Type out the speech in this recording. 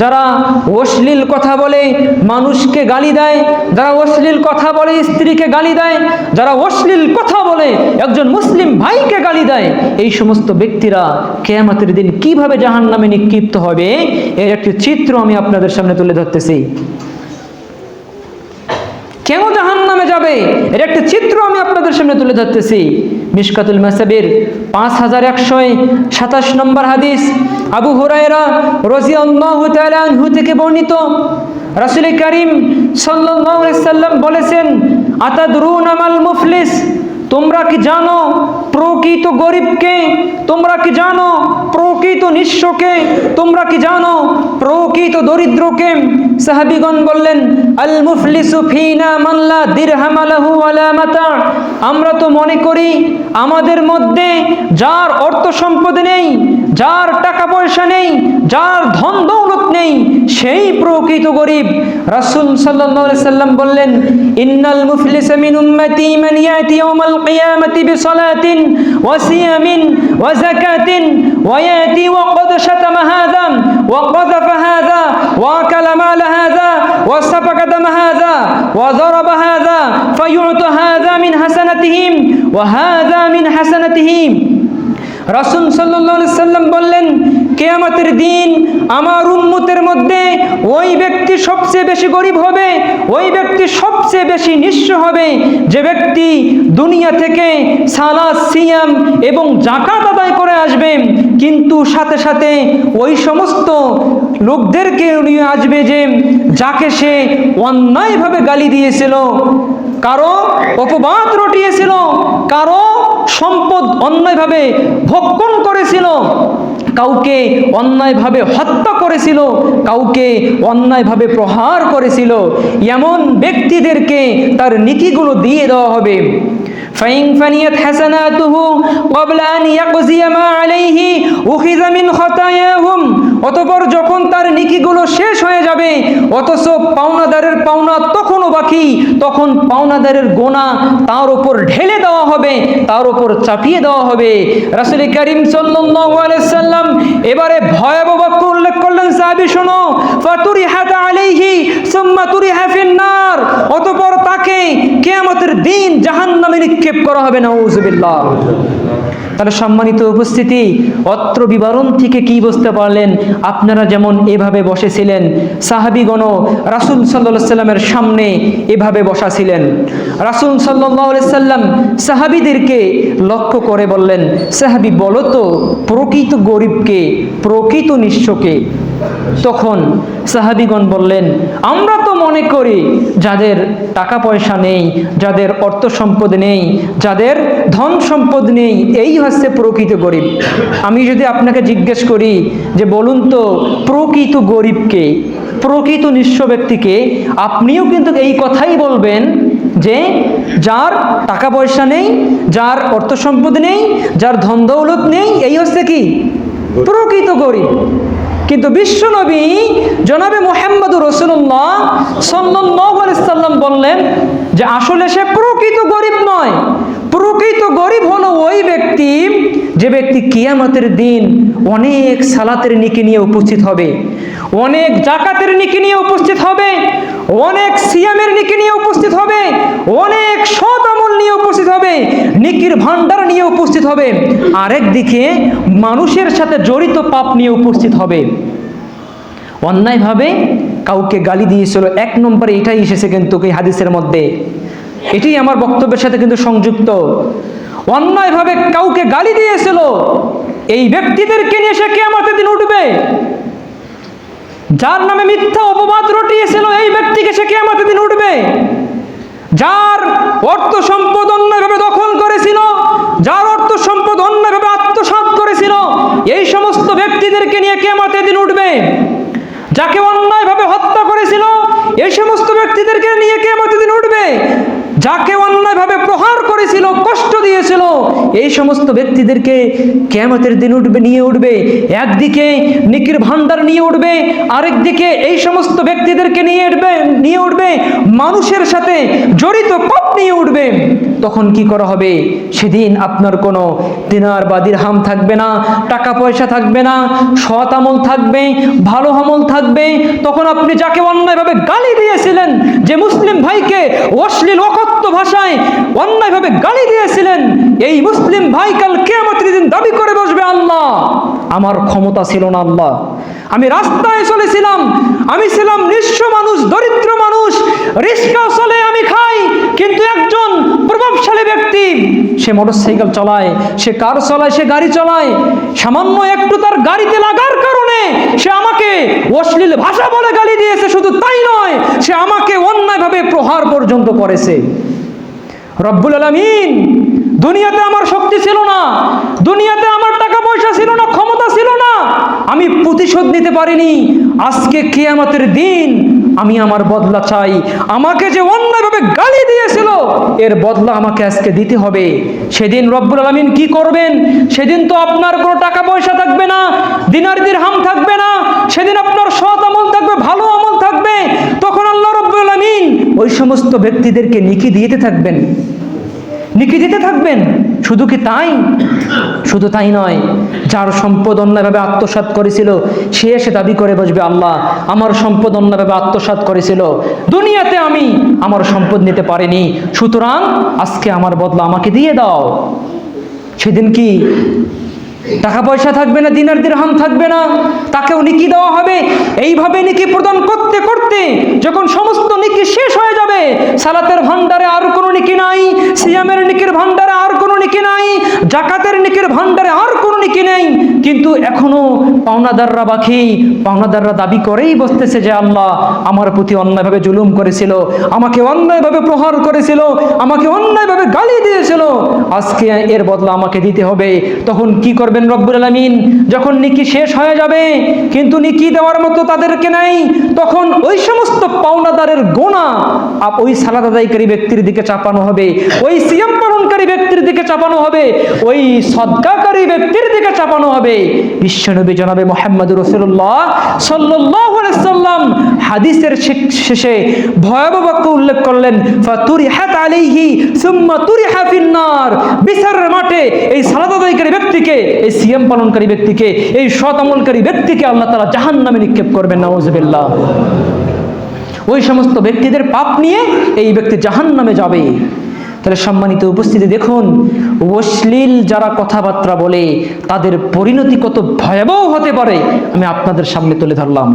যারা অশ্লীল কথা বলে, মানুষকে গালি দেয়, যারা অশ্লীল কথা বলে, স্ত্রীকে গালি দেয়, যারা অশ্লীল কথা বলে, একজন মুসলিম ভাইকে গালি দেয়, এই সমস্ত ব্যক্তিরা কেয়ামতের দিন কীভাবে জাহান নামে নিক্ষিপ্ত হবে? এর একটি চিত্র আমি আপনাদের সামনে তুলে ধরতেছি। কেন জাহান নামে যাবে? এর একটা চিত্র আমি আপনাদের সামনে তুলে ধরতেছি। মিশকাতুল মাসাবির পাঁচ হাজার একশো সাতাশ নম্বর হাদিস। আবু হুরায়রা তাআলা আনহু থেকে বর্ণিত। রাসূল করিম সাল্লাম বলেছেন, আতাদরুন আমাল মুফলিস? তোমরা কি জানো প্রকৃত গরিবকে? তোমরা কি জানো প্রকৃত নিঃস্বকে তোমরা কি জানো প্রকৃত দরিদ্রকে সাহাবিগণ বললেন আল মুফলিসু ফিনা মাল্লা দিরহাম আলাহু আলা মাতা। আমরা তো মনে করি আমাদের মধ্যে যার অর্থ সম্পদ নেই, যার টাকা পয়সা নেই, যার ধন দৌলত নেই, সেই প্রকৃত গরিব। রাসূল সাল্লাল্লাহু আলাইহি সাল্লাম বললেন, ইন্নাল মুফলিসা মিন উম্মতি মান ইয়াতি ইয়াউমাল কিয়ামাতি বিসালাতিন ওয়া সিয়ামিন ওয়া যাকাতিন ওয়া ইয়াতি ওয়া قد وضرب هذا فيعطى هذا من حسنتهم وهذا من حسنتهم রাসুল সাল্লাহ সাল্লাম বললেন কেয়ামতের দিন আমার উম্মতের মধ্যে ওই ব্যক্তি সবচেয়ে বেশি গরিব হবে, ওই ব্যক্তি সবচেয়ে বেশি নিঃস্ব হবে। যে ব্যক্তি দুনিয়া থেকে সালা সিয়াম এবং জাকাত আদায় করে আসবে, কিন্তু সাথে সাথে ওই সমস্ত লোকদেরকে নিয়ে আসবে যে, যাকে সে অন্যায়ভাবে গালি দিয়েছিল, কারও অপবাদ রটিয়েছিল, কারও সম্পদ অন্যায়ভাবে ভক্ষণ করেছিল কাউকে অন্যায়ভাবে হত্যা করেছিল কাউকে অন্যায়ভাবে প্রহার করেছিল এমন ব্যক্তিদেরকে তার নীতিগুলো দিয়ে দেওয়া হবে فإن فنيت حسناته قبل أن يقضي ما عليه أخذ من خطاياهم অতপর যখন তার নিকিগুলো শেষ হয়ে যাবে, অথচ পাওনাদারের পাওনা তখনও বাকি, তখন পাওনাদারের গোনা তার উপর ঢেলে দেওয়া হবে, তার উপর চাপিয়ে দেওয়া হবে। রাসুল করিম সাল্লাম এবারে ভয়াবহ বাক্য উল্লেখ করলেন, সাহাবী, শোনো ফাতুরি হাতা আলাইহি সুম্মা তুরিহা ফিন্নার অতপর তাকে কিয়ামতের দিন জাহান্নামে নিক্ষেপ করা হবে, নাউজুবিল্লাহ। তাহলে সম্মানিত উপস্থিতি, অত্র বিবরণ থেকে কি বুঝতে পারলেন? আপনারা যেমন এভাবে বসেছিলেন সাহাবিগণ রাসুল সাল্লা সাল্লামের সামনে এভাবে বসা ছিলেন রাসুল সাল্লাহ সাল্লাম সাহাবিদেরকে লক্ষ্য করে বললেন, সাহাবি, বলো তো, প্রকৃত গরিবকে প্রকৃত নিঃস্বকে তখন সাহাবিগণ বললেন, আমরা তো মনে করি যাদের টাকা পয়সা নেই, যাদের অর্থ সম্পদ নেই, যাদের ধন সম্পদ নেই, এই হচ্ছে প্রকৃত গরিব। আমি যদি আপনাকে জিজ্ঞেস করি যে বলুন তো, প্রকৃত গরিবকে, প্রকৃত নিঃস্ব ব্যক্তিকে, আপনিও কিন্তু এই কথাই বলবেন যে যার টাকা পয়সা নেই, যার অর্থ সম্পদ নেই, যার ধন দৌলত নেই, এই হচ্ছে কি? প্রকৃত গরিব। কিন্তু বিশ্বনবী জনাবে মোহাম্মদ রসুল্লাহ সাল্লাম বললেন যে আসলে সে প্রকৃত গরিব নয়। প্রকৃত গরিব হলো ব্যক্তি কিয়ামতের দিন অনেক সালাতের নিকে নিয়ে উপস্থিত হবে, অনেক জাকাতের নিকে নিয়ে উপস্থিত হবে, অনেক সিয়ামের নিকে নিয়ে উপস্থিত হবে, অনেক সৎ আমল নিয়ে উপস্থিত হবে, নিকির ভান্ডার নিয়ে উপস্থিত হবে, আরেক দিকে মানুষের সাথে জড়িত পাপ নিয়ে উপস্থিত হবে। অন্যায়ভাবে কাউকে গালি দিয়েছিল, এক নম্বরে এটাই এসেছে কিন্তু হাদিসের মধ্যে। এটি আমার বক্তব্যের সাথে কিন্তু সংযুক্ত। অন্যায়ভাবে কাউকে গালি দিয়েছিল, এই ব্যক্তিদেরকে নিয়ে সে কেমাতে দিন উঠবে। যার নামে মিথ্যা অপবাদ রটিয়েছিল, এই ব্যক্তিকে সে কেমাতে দিন উঠবে। যার অর্থ সম্পদ অন্যায়ভাবে দখল করেছিল যার অর্থ সম্পদ অন্যায়ভাবে আত্মসাৎ করেছিল এই সমস্ত ব্যক্তিদেরকে নিয়ে কেমাতে দিন উঠবে যাকে অন্যায়ভাবে হত্যা করেছিল এই সমস্ত ব্যক্তিদেরকে নিয়ে কেমাতে দিন উঠবে যাকে অন্যায়ভাবে প্রহার করে করেছিল দিয়েছিল এই সমস্ত ব্যক্তিদেরকে কেমতের দিন উঠবে, নিয়ে উঠবে। একদিকে নিকির ভান্ডার নিয়ে উঠবে, আরেকদিকে এই সমস্ত ব্যক্তিদেরকে নিয়ে উঠবে নিয়ে উঠবে। মানুষের সাথে জড়িত পাপ নিয়ে উঠবে। তখন কি করা হবে? সেদিন আপনার কোনো দিনার বা দিরহাম থাকবে না, টাকা পয়সা থাকবে না, সৎ আমল থাকবে, ভালো আমল থাকবে। তখন আপনি যাকে অন্যায়ভাবে গালি দিয়েছিলেন, যে মুসলিম ভাইকে অশ্লীল, অকথ্য ভাষায় অন্যায়ভাবে গালি দিয়েছিলেন। এই মুসলিম ভাই কাল কেয়ামতের দিন দাবি করে বসবে আল্লাহ। আমার ক্ষমতা ছিল না আল্লাহ। আমি রাস্তায় চলেছিলাম। আমি ছিলাম নিঃস্ব মানুষ, দরিদ্র মানুষ। রিস্কা চলে আমি খাই। কিন্তু একজন প্রভাবশালী ব্যক্তি, সে মোটরসাইকেল চালায়, সে কার চালায়, সে গাড়ি চালায়। সামান্য একটু তার গাড়িতে লাগার কারণে সে আমাকে অশ্লীল ভাষা বলে গালি দিয়েছে। শুধু তাই নয়, সে আমাকে অন্যায়ভাবে প্রহার পর্যন্ত করেছে। রব্বুল আলমিন, দুনিয়াতে আমার শক্তি ছিল না, দুনিয়াতে আমার টাকা পয়সা ছিল না, ক্ষমতা ছিল না, আমি প্রতিশোধ নিতে পারিনি। আজকে কেয়ামতের দিন আমি আমার বদলা চাই। আমাকে যে অন্যায়ভাবে গালি দিয়েছিল, এর বদলা আমাকে আজকে দিতে হবে। সেদিন রব্বুল আলমিন কি করবেন? সেদিন তো আপনার কোনো টাকা পয়সা থাকবে না, দিনার দিরহাম থাকবে না, সেদিন আপনার সৎ আমল থাকবে, ভালো আমল থাকবে। তখন আল্লাহ রব্বুল আলমিন ওই সমস্ত ব্যক্তিদেরকে নিকি দিতে থাকবেন। নিকি দিতে থাকবেন। শুধু কি তাই? শুধু তাই নয়, যার সম্পদ অন্যায়ভাবে আত্মসাৎ করেছিল, সে এসে দাবি করে বসবে, আল্লাহ, আমার সম্পদ অন্যায়ভাবে আত্মসাৎ করেছিল। দুনিয়াতে আমি আমার সম্পদ নিতে পারিনি। সুতরাং আজকে আমার বদলা আমাকে দিয়ে দাও। সেদিন কি টাকা পয়সা থাকবে না, দিনার দিরহাম থাকবে না? তাকেও নিকি দেওয়া হবে। এইভাবে নিকি প্রদান করতে করতে যখন সমস্ত নিকি শেষ সালাতের ভান্ডারে আর কোনো নিকি নাই সিয়ামের নিকির ভান্ডারে আর জাকাতের নিকের ভান্ডারে আর কোনো নিকি নেই। কিন্তু এখনও পাওনাদাররা বাকি, পাওনাদাররা দাবি করেই বসতেছে যে আল্লাহ আমার প্রতি অন্যায়ভাবে জুলুম করেছিল, আমাকে অন্যায়ভাবে প্রহার করেছিল, আমাকে অন্যায়ভাবে গালি দিয়েছিল। আজকে এর বদলা আমাকে দিতে হবে। তখন কি করবেন রব্বুল আলমিন? যখন নিকি শেষ হয়ে যাবে, কিন্তু নিকি দেওয়ার মতো তাদেরকে নাই, তখন ওই সমস্ত পাওনাদারের গোনা ওই সালাদ আদায়কারী ব্যক্তির দিকে চাপানো হবে, ওই সিয়াম পালনকারী ব্যক্তির দিকে চাপানো হবে। ওই সদ্গাকারী ব্যক্তির দিকে চাপানো হবে। বিশ্বনবী জনাবে মোহাম্মদ রসুল্লাহ সাল্লাহ সাল্লাম হাদিসের শেষে ভয়াবহ বাক্য উল্লেখ করলেন ফাতুরি হাত আলিহি সুম্মা তুরি হাফিন্নার বিচারের মাঠে এই সালাদ আদায়কারী ব্যক্তিকে, এই সিএম পালনকারী ব্যক্তিকে, এই সৎ আমলকারী ব্যক্তিকে আল্লাহ তালা জাহান নামে নিক্ষেপ করবেন নওয়াজবিল্লাহ ওই সমস্ত ব্যক্তিদের পাপ নিয়ে এই ব্যক্তি জাহান নামে যাবে। তাহলে সম্মানিত উপস্থিতি দেখুন, অশ্লীল যারা কথাবার্তা বলে, তাদের পরিণতি কত ভয়াবহ হতে পারে, আমি আপনাদের সামনে তুলে ধরলাম।